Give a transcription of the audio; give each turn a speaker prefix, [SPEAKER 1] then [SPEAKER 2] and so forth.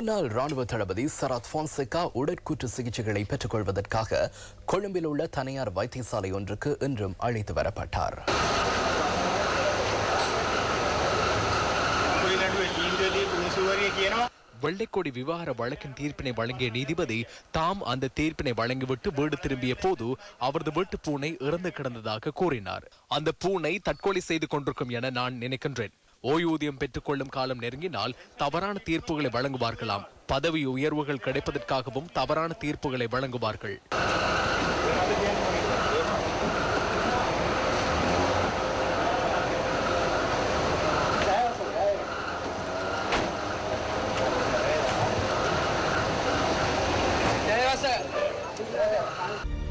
[SPEAKER 1] முன்னாள் ராணுவ தளபதி சரத் போன்செகா உடற்கூற்று சிகிச்சைகளை பெற்றுக் கொள்வதற்காக கொழும்பில் உள்ள தனியார் வைத்தியசாலை ஒன்றுக்கு இன்றும் அழைத்து வரப்பட்டார்.
[SPEAKER 2] வெள்ளைக்கொடி விவகார வழக்கின் தீர்ப்பினை வழங்கிய நீதிபதி தாம் அந்த தீர்ப்பினை வழங்கிவிட்டு வீடு திரும்பிய போது அவரது வீட்டு பூனை இறந்து கிடந்ததாக கூறினார். அந்த பூனை தற்கொலை செய்து கொண்டிருக்கும் என நான் நினைக்கின்றேன். ஓய்வூதியம் பெற்றுக்கொள்ளும் காலம் நெருங்கினால் தவறான தீர்ப்புகளை வழங்குவார்களாம் பதவி உயர்வுகள் கிடைப்பதற்காகவும் தவறான தீர்ப்புகளை வழங்குவார்கள் Yeah.